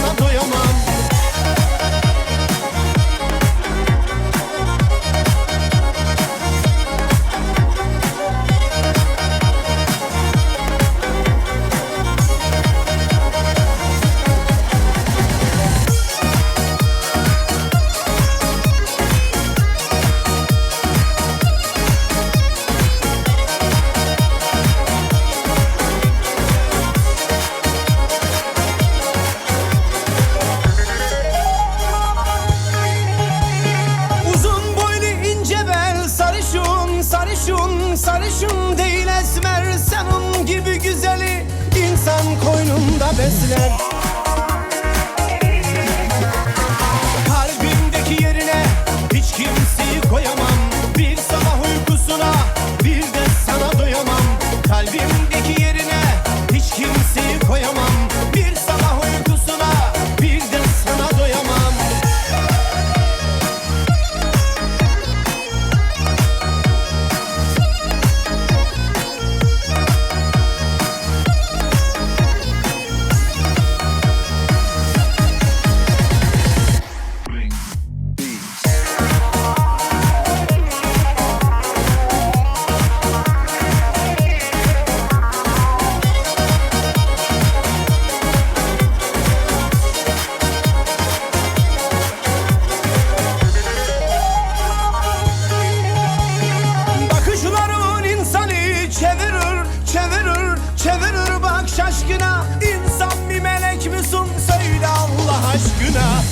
sana doyamam. koynumda besler. Kalbimdeki yerine hiç kimseyi koyamam. aşkına